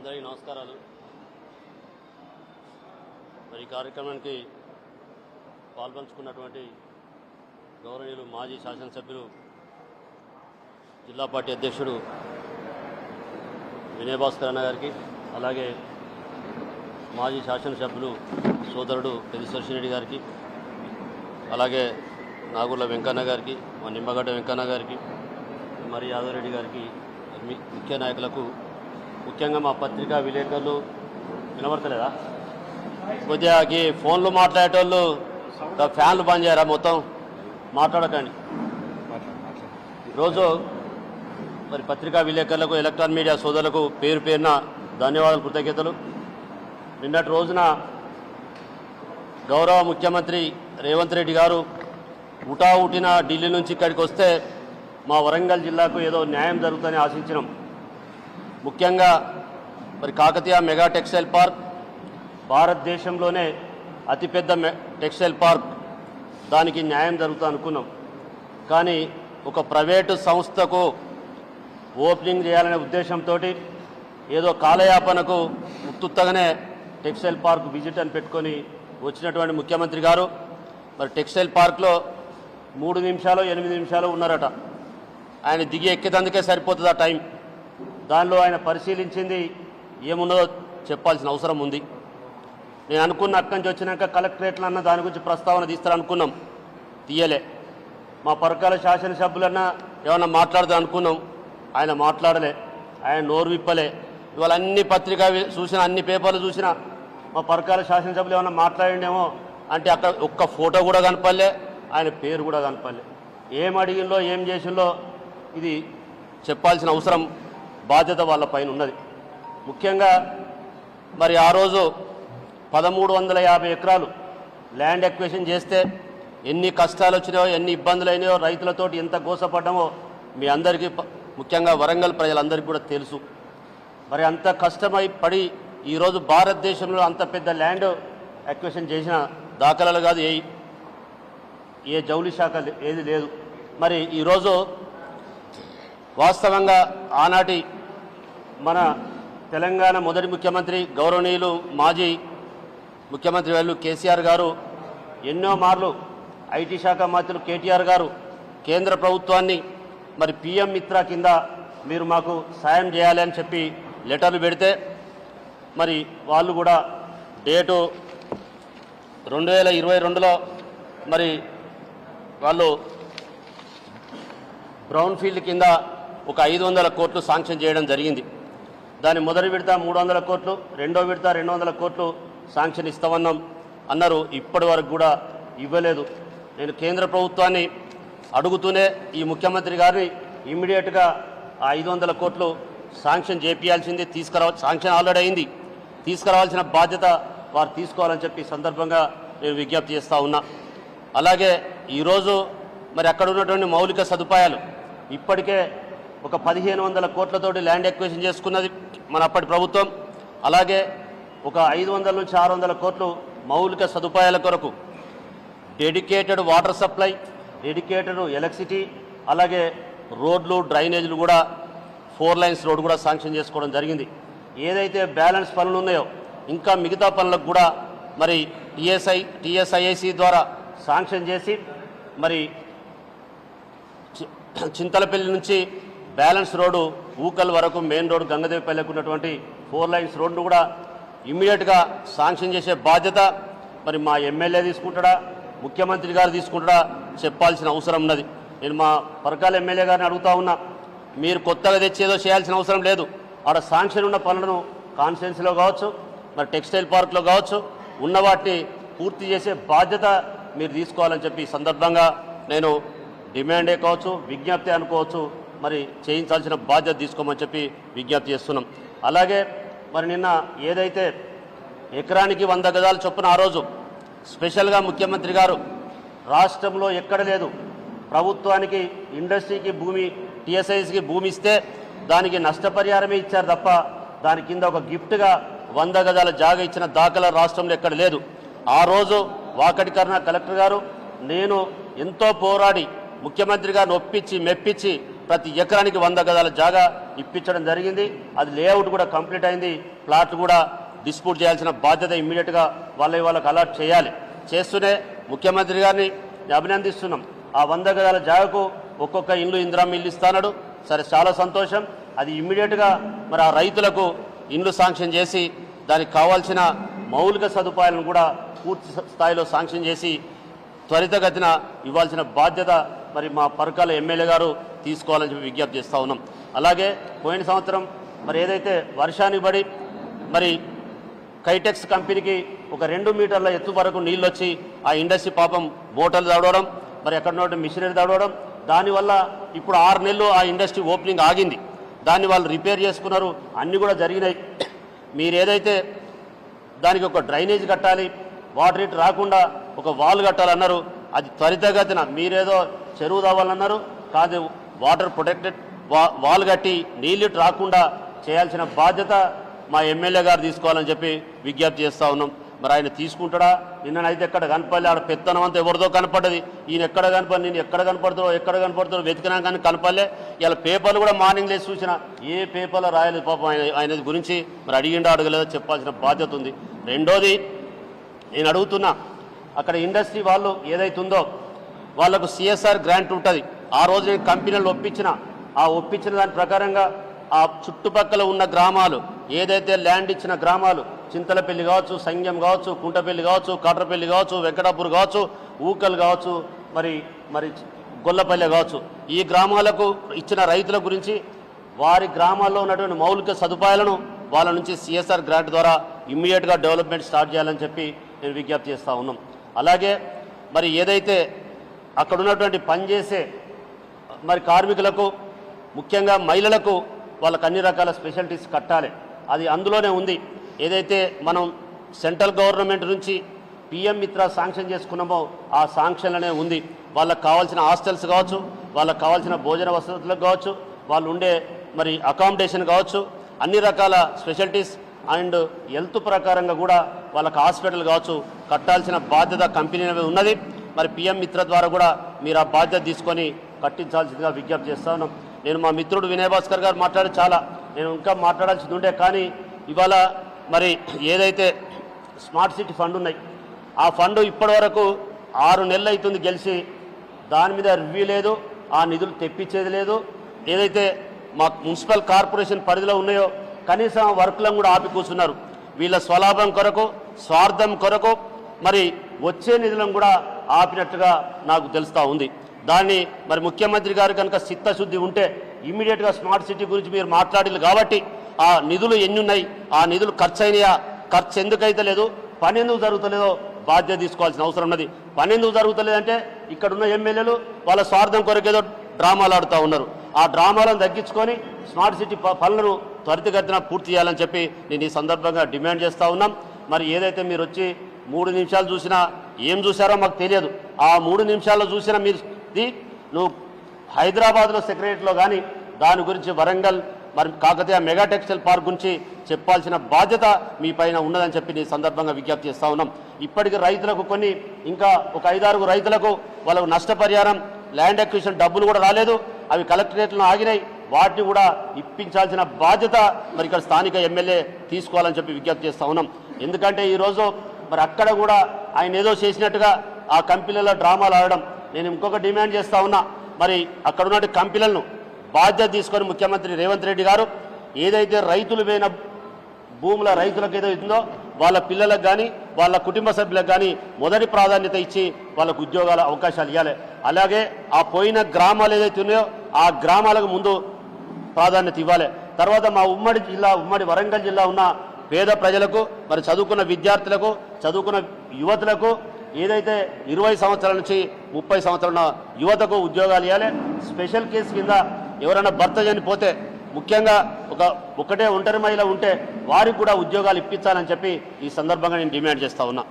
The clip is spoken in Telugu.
అందరికీ నమస్కారాలు. మరి ఈ కార్యక్రమానికి పాల్పంచుకున్నటువంటి గౌరవనీయులు మాజీ శాసనసభ్యులు జిల్లా పార్టీ అధ్యక్షుడు వినయ్ భాస్కర్ అన్న గారికి అలాగే మాజీ శాసనసభ్యులు సోదరుడు పెదిశ్వరసిరెడ్డి గారికి అలాగే నాగుర్ల వెంకన్న గారికి మా నిమ్మగడ్డ వెంకన్న గారికి మరి యాదవరెడ్డి గారికి ముఖ్య నాయకులకు ముఖ్యంగా మా పత్రికా విలేకరులు వినబడతలేదా? కొద్దిగా ఈ ఫోన్లు మాట్లాడేటోళ్ళు ఫ్యాన్లు బంద్ చేయరా మొత్తం? మాట్లాడకండి. ఈరోజు మరి పత్రికా విలేకరులకు ఎలక్ట్రానిక్ మీడియా సోదరులకు పేరు పేరున ధన్యవాదాలు కృతజ్ఞతలు. నిన్నటి రోజున గౌరవ ముఖ్యమంత్రి రేవంత్ రెడ్డి గారు ఉటా ఉటిన ఢిల్లీ నుంచి ఇక్కడికి వస్తే మా వరంగల్ జిల్లాకు ఏదో న్యాయం జరుగుతుందని ఆశించినాం. ముఖ్యంగా మరి కాకతీయ మెగా టెక్స్టైల్ పార్క్ భారతదేశంలోనే అతిపెద్ద మె టెక్స్టైల్ పార్క్. దానికి న్యాయం జరుగుతుంది అనుకున్నాం. కానీ ఒక ప్రైవేటు సంస్థకు ఓపెనింగ్ చేయాలనే ఉద్దేశంతో ఏదో కాలయాపనకు ఉత్తుత్తగానే టెక్స్టైల్ పార్క్ విజిట్ అని పెట్టుకొని వచ్చినటువంటి ముఖ్యమంత్రి గారు మరి టెక్స్టైల్ పార్క్లో మూడు నిమిషాలు ఎనిమిది నిమిషాలు ఉన్నారట. ఆయన దిగి ఎక్కేటందుకే సరిపోతుంది ఆ టైం? దానిలో ఆయన పరిశీలించింది ఏమున్నదో చెప్పాల్సిన అవసరం ఉంది. నేను అనుకున్న అక్కడి నుంచి వచ్చినాక కలెక్టరేట్లు అన్న దాని గురించి ప్రస్తావన తీస్తారనుకున్నాం తీయలే. మా పరకాల శాసనసభ్యులన్నా ఏమన్నా మాట్లాడదాం అనుకున్నాం. ఆయన మాట్లాడలే. ఆయన నోరు విప్పలే. ఇవాళ అన్ని పత్రికా చూసిన అన్ని పేపర్లు చూసినా మా పరకాల శాసనసభ్యులు ఏమన్నా మాట్లాడిండేమో అంటే అక్కడ ఒక్క ఫోటో కూడా కనపడలే ఆయన పేరు కూడా కనపడలే. ఏం అడిగిందో ఏం చేసిందో ఇది చెప్పాల్సిన అవసరం బాధ్యత వాళ్ళ పైన ఉన్నది. ముఖ్యంగా మరి ఆ రోజు పదమూడు వందల యాభై ఎకరాలు ల్యాండ్ ఎక్వేషన్ చేస్తే ఎన్ని కష్టాలు వచ్చినాయో ఎన్ని ఇబ్బందులు అయినాయో రైతులతోటి ఎంత గోసపడ్డామో మీ అందరికీ ముఖ్యంగా వరంగల్ ప్రజలందరికీ కూడా తెలుసు. మరి అంత కష్టమై పడి ఈరోజు భారతదేశంలో అంత పెద్ద ల్యాండ్ ఎక్వేషన్ చేసిన దాఖలాలు కాదు. ఏ ఏ జౌలి శాఖ ఏది లేదు. మరి ఈరోజు వాస్తవంగా ఆనాటి మన తెలంగాణ మొదటి ముఖ్యమంత్రి గౌరవనీయులు మాజీ ముఖ్యమంత్రి వాళ్ళు కేసీఆర్ గారు ఎన్నో మార్లు ఐటీ శాఖ మంత్రులు కేటీఆర్ గారు కేంద్ర ప్రభుత్వాన్ని మరి పిఎం మిత్ర కింద మీరు మాకు సాయం చేయాలి అని చెప్పి లెటర్లు పెడితే మరి వాళ్ళు కూడా డేటు రెండు వేల ఇరవై రెండులో మరి వాళ్ళు బ్రౌన్ ఫీల్డ్ కింద ఒక ఐదు వందల కోట్లు శాంక్షన్ చేయడం జరిగింది. దాని మొదటి విడత మూడు వందల కోట్లు రెండో విడత రెండు వందల కోట్లు శాంక్షన్ ఇస్తామన్నాం. అన్నారు ఇప్పటి వరకు కూడా ఇవ్వలేదు. నేను కేంద్ర ప్రభుత్వాన్ని అడుగుతూనే ఈ ముఖ్యమంత్రి గారిని ఇమ్మీడియట్గా ఆ ఐదు వందల కోట్లు శాంక్షన్ చేపియాల్సింది తీసుకురావ శాంక్షన్ ఆల్రెడీ అయింది. తీసుకురావాల్సిన బాధ్యత వారు తీసుకోవాలని చెప్పి సందర్భంగా నేను విజ్ఞప్తి చేస్తూ ఉన్నా. అలాగే ఈరోజు మరి అక్కడ ఉన్నటువంటి మౌలిక సదుపాయాలు ఇప్పటికే ఒక పదిహేను వందల కోట్లతోటి ల్యాండ్ ఎక్వేషన్ చేసుకున్నది మన అప్పటి ప్రభుత్వం. అలాగే ఒక ఐదు వందల నుంచి ఆరు వందల కోట్లు మౌలిక సదుపాయాల కొరకు. Dedicated water supply dedicated electricity అలాగే రోడ్లు డ్రైనేజీలు కూడా ఫోర్ లైన్స్ రోడ్ కూడా శాంక్షన్ చేసుకోవడం జరిగింది. ఏదైతే బ్యాలెన్స్ పనులు ఉన్నాయో ఇంకా మిగతా పనులకు కూడా మరి టీఎస్ఐ టీఎస్ఐఐసి ద్వారా శాంక్షన్ చేసి మరి చింతలపల్లి నుంచి బ్యాలెన్స్ రోడ్డు ఊకల్ వరకు మెయిన్ రోడ్ గంగదేవిపల్లెకు ఉన్నటువంటి ఫోర్ లైన్స్ రోడ్డు కూడా ఇమ్మీడియట్గా శాంక్షన్ చేసే బాధ్యత మరి మా ఎమ్మెల్యే తీసుకుంటాడా ముఖ్యమంత్రి గారు తీసుకుంటాడా చెప్పాల్సిన అవసరం ఉన్నది. నేను మా పరకాల ఎమ్మెల్యే గారిని అడుగుతా ఉన్నా మీరు కొత్తగా తెచ్చేదో చేయాల్సిన అవసరం లేదు. ఆడ శాంక్షన్ ఉన్న పనులను కాన్స్టిట్యున్సీలో కావచ్చు మరి టెక్స్టైల్ పార్క్లో కావచ్చు ఉన్న వాటిని పూర్తి చేసే బాధ్యత మీరు తీసుకోవాలని చెప్పి సందర్భంగా నేను డిమాండే కావచ్చు విజ్ఞప్తి అనుకోవచ్చు మరి చేయించాల్సిన బాధ్యత తీసుకోమని చెప్పి విజ్ఞప్తి చేస్తున్నాం. అలాగే మరి నిన్న ఏదైతే ఎకరానికి వంద గజాలు చొప్పున ఆ రోజు స్పెషల్గా ముఖ్యమంత్రి గారు రాష్ట్రంలో ఎక్కడ లేదు ప్రభుత్వానికి ఇండస్ట్రీకి భూమి టీఎస్ఐస్కి భూమి ఇస్తే దానికి నష్టపరిహారమే ఇచ్చారు తప్ప దాని కింద ఒక గిఫ్ట్గా వంద గజాల జాగా ఇచ్చిన దాఖలా రాష్ట్రంలో ఎక్కడ లేదు. ఆ రోజు వాకటి కర్ణ కలెక్టర్ గారు నేను ఎంతో పోరాడి ముఖ్యమంత్రి గారిని ఒప్పించి మెప్పించి ప్రతి ఎకరానికి వంద గదాల జాగా ఇప్పించడం జరిగింది. అది లేఅవుట్ కూడా కంప్లీట్ అయింది. ప్లాట్లు కూడా డిస్ప్యూట్ చేయాల్సిన బాధ్యత ఇమ్మీడియట్గా వాళ్ళ వాళ్ళకి అలాట్ చేయాలి. చేస్తూనే ముఖ్యమంత్రి గారిని అభినందిస్తున్నాం. ఆ వంద గదాల జాగకు ఒక్కొక్క ఇల్లు ఇందిరామ్మ ఇల్లు ఇస్తానడు. సరే చాలా సంతోషం. అది ఇమ్మీడియట్గా మరి ఆ రైతులకు ఇండ్లు శాంక్షన్ చేసి దానికి కావాల్సిన మౌలిక సదుపాయాలను కూడా పూర్తి స్థాయిలో శాంక్షన్ చేసి త్వరితగతిన ఇవ్వాల్సిన బాధ్యత మరి మా పరకాల ఎమ్మెల్యే గారు తీసుకోవాలని చెప్పి విజ్ఞప్తి చేస్తూ ఉన్నాం. అలాగే పోయిన సంవత్సరం మరి ఏదైతే వర్షానికి పడి మరి కైటెక్స్ కంపెనీకి ఒక రెండు మీటర్ల ఎత్తు వరకు నీళ్ళు వచ్చి ఆ ఇండస్ట్రీ పాపం బోటలు తడవడం మరి ఎక్కడ మిషనరీ తడవడం దానివల్ల ఇప్పుడు ఆరు నెలలు ఆ ఇండస్ట్రీ ఓపెనింగ్ ఆగింది. దాన్ని వాళ్ళు రిపేర్ చేసుకున్నారు. అన్నీ కూడా జరిగినాయి. మీరు ఏదైతే దానికి ఒక డ్రైనేజ్ కట్టాలి వాటర్ ఇటు రాకుండా ఒక వాల్ కట్టాలన్నారు అది త్వరితగతిన మీరేదో చెరువు తవ్వాలన్నారు కాదు వాటర్ ప్రొటెక్టెడ్ వా వాల్ కట్టి నీళ్ళు రాకుండా చేయాల్సిన బాధ్యత మా ఎమ్మెల్యే గారు తీసుకోవాలని చెప్పి విజ్ఞప్తి చేస్తూ ఉన్నాం. మరి ఆయన తీసుకుంటాడా? నిన్ననైతే ఎక్కడ కనపడలే ఆడ పెత్తనం అంతా ఎవరిదో కనపడ్డది. ఈయన ఎక్కడ కనపడి నేను ఎక్కడ కనపడుతుందో ఎక్కడ కనపడుతుందో వెతికినా కానీ కనపడలే. ఇలా పేపర్లు కూడా మార్నింగ్ లేసి చూసిన. ఏ పేపర్లో రాయలేదు పాపం ఆయన ఆయన గురించి. మరి అడిగిండో అడగలేదో చెప్పాల్సిన బాధ్యత ఉంది. రెండోది నేను అడుగుతున్నా. అక్కడ ఇండస్ట్రీ వాళ్ళు ఏదైతుందో వాళ్ళకు సిఎస్ఆర్ గ్రాంట్ ఉంటుంది. ఆ రోజు నేను కంపెనీలు ఒప్పించిన ఆ ఒప్పించిన దాని ప్రకారంగా ఆ చుట్టుపక్కల ఉన్న గ్రామాలు ఏదైతే ల్యాండ్ ఇచ్చిన గ్రామాలు చింతలపల్లి కావచ్చు సంగ్యం కావచ్చు కుంటపల్లి కావచ్చు కాట్రపల్లి కావచ్చు వెంకటాపూర్ కావచ్చు ఊకల్ కావచ్చు మరి మరి గొల్లపల్లె కావచ్చు ఈ గ్రామాలకు ఇచ్చిన రైతుల గురించి వారి గ్రామాల్లో ఉన్నటువంటి మౌలిక సదుపాయాలను వాళ్ళ నుంచి సిఎస్ఆర్ గ్రాంట్ ద్వారా ఇమ్మీడియట్గా డెవలప్మెంట్ స్టార్ట్ చేయాలని చెప్పి నేను విజ్ఞప్తి చేస్తూ ఉన్నాం. అలాగే మరి ఏదైతే అక్కడ ఉన్నటువంటి పనిచేసే మరి కార్మికులకు ముఖ్యంగా మహిళలకు వాళ్ళకు అన్ని రకాల స్పెషాలిటీస్ కట్టాలి. అది అందులోనే ఉంది. ఏదైతే మనం సెంట్రల్ గవర్నమెంట్ నుంచి పిఎం మిత్ర శాంక్షన్ చేసుకున్నామో ఆ శాంక్షన్లనే ఉంది. వాళ్ళకి కావాల్సిన హాస్టల్స్ కావచ్చు వాళ్ళకి కావాల్సిన భోజన వసతులకు కావచ్చు వాళ్ళు ఉండే మరి అకామిడేషన్ కావచ్చు అన్ని రకాల స్పెషాలిటీస్ అండ్ హెల్త్ ప్రకారంగా కూడా వాళ్ళకి హాస్పిటల్ కావచ్చు కట్టాల్సిన బాధ్యత కంపెనీ ఉన్నది. మరి పిఎం మిత్ర ద్వారా కూడా మీరు ఆ బాధ్యత తీసుకొని కట్టించాల్సిందిగా విజ్ఞప్తి చేస్తా ఉన్నాం. నేను మా మిత్రుడు వినయ్ భాస్కర్ గారు మాట్లాడి చాలా నేను ఇంకా మాట్లాడాల్సింది ఉండే కానీ ఇవాళ మరి ఏదైతే స్మార్ట్ సిటీ ఫండ్ ఉన్నాయి ఆ ఫండ్ ఇప్పటి వరకు ఆరు నెలలు అవుతుంది గెలిచి దాని మీద రివ్యూ లేదు ఆ నిధులు తెప్పించేది లేదు. ఏదైతే మా మున్సిపల్ కార్పొరేషన్ పరిధిలో ఉన్నాయో కనీసం వర్క్లను కూడా ఆపి కూర్చున్నారు. వీళ్ళ స్వలాభం కొరకు స్వార్థం కొరకు మరి వచ్చే నిధులను కూడా ఆపినట్టుగా నాకు తెలుస్తూ ఉంది. దాన్ని మరి ముఖ్యమంత్రి గారు కనుక చిత్తశుద్ధి ఉంటే ఇమీడియట్గా స్మార్ట్ సిటీ గురించి మీరు మాట్లాడారు కాబట్టి ఆ నిధులు ఎన్ని ఉన్నాయి ఆ నిధులు ఖర్చు అయినాయా ఖర్చు ఎందుకైతే లేదు పని ఎందుకు జరుగుతలేదో బాధ్యత తీసుకోవాల్సిన అవసరం ఉన్నది. పని ఎందుకు జరుగుతలేదంటే ఇక్కడ ఉన్న ఎమ్మెల్యేలు వాళ్ళ స్వార్థం కొరకేదో డ్రామాలు ఆడుతూ ఉన్నారు. ఆ డ్రామాలను తగ్గించుకొని స్మార్ట్ సిటీ ప- పనులను త్వరితగతిన పూర్తి చేయాలని చెప్పి నేను ఈ సందర్భంగా డిమాండ్ చేస్తూ ఉన్నాం. మరి ఏదైతే మీరు వచ్చి మూడు నిమిషాలు చూసినా ఏం చూసారో మాకు తెలియదు. ఆ మూడు నిమిషాల్లో చూసినా మీరు నువ్వు హైదరాబాద్లో సెక్రటరీలో కానీ దాని గురించి వరంగల్ మరి కాకతీయ మెగా టెక్స్టైల్ పార్క్ గురించి చెప్పాల్సిన బాధ్యత మీ పైన ఉన్నదని చెప్పి నేను సందర్భంగా విజ్ఞప్తి చేస్తా ఉన్నాం. ఇప్పటికి రైతులకు కొన్ని ఇంకా ఒక ఐదారు రైతులకు వాళ్ళకు నష్టపరిహారం ల్యాండ్ అక్విజిషన్ డబ్బులు కూడా రాలేదు. అవి కలెక్టరేట్లో ఆగినాయి. వాటిని కూడా ఇప్పించాల్సిన బాధ్యత మరి ఇక్కడ స్థానిక ఎమ్మెల్యే తీసుకోవాలని చెప్పి విజ్ఞప్తి చేస్తా ఉన్నాం. ఎందుకంటే ఈరోజు మరి అక్కడ కూడా ఆయన ఏదో చేసినట్టుగా ఆ కంపెనీలో డ్రామాలు ఆడడం నేను ఇంకొక డిమాండ్ చేస్తా ఉన్నా. మరి అక్కడ ఉన్న కంపెనీలను బాధ్యత తీసుకొని ముఖ్యమంత్రి రేవంత్ రెడ్డి గారు ఏదైతే రైతులు పోయిన భూముల రైతులకు ఏదైతుందో వాళ్ళ పిల్లలకు కానీ వాళ్ళ కుటుంబ సభ్యులకు కానీ మొదటి ప్రాధాన్యత ఇచ్చి వాళ్ళకు ఉద్యోగాల అవకాశాలు ఇవ్వాలి అలాగే ఆ పోయిన గ్రామాలు ఏదైతే ఉన్నాయో ఆ గ్రామాలకు ముందు ప్రాధాన్యత ఇవ్వాలి. తర్వాత మా ఉమ్మడి జిల్లా ఉమ్మడి వరంగల్ జిల్లా ఉన్న పేద ప్రజలకు మరి చదువుకున్న విద్యార్థులకు చదువుకున్న యువతులకు ఏదైతే ఇరవై సంవత్సరాల నుంచి ముప్పై సంవత్సరాల యువతకు ఉద్యోగాలు ఇవ్వాలి స్పెషల్ కేసు కింద ఎవరైనా భర్త చనిపోతే ముఖ్యంగా ఒక ఒకటే ఒంటరి మహిళ ఉంటే వారికి కూడా ఉద్యోగాలు ఇప్పించాలని చెప్పి ఈ సందర్భంగా నేను డిమాండ్ చేస్తా ఉన్నా.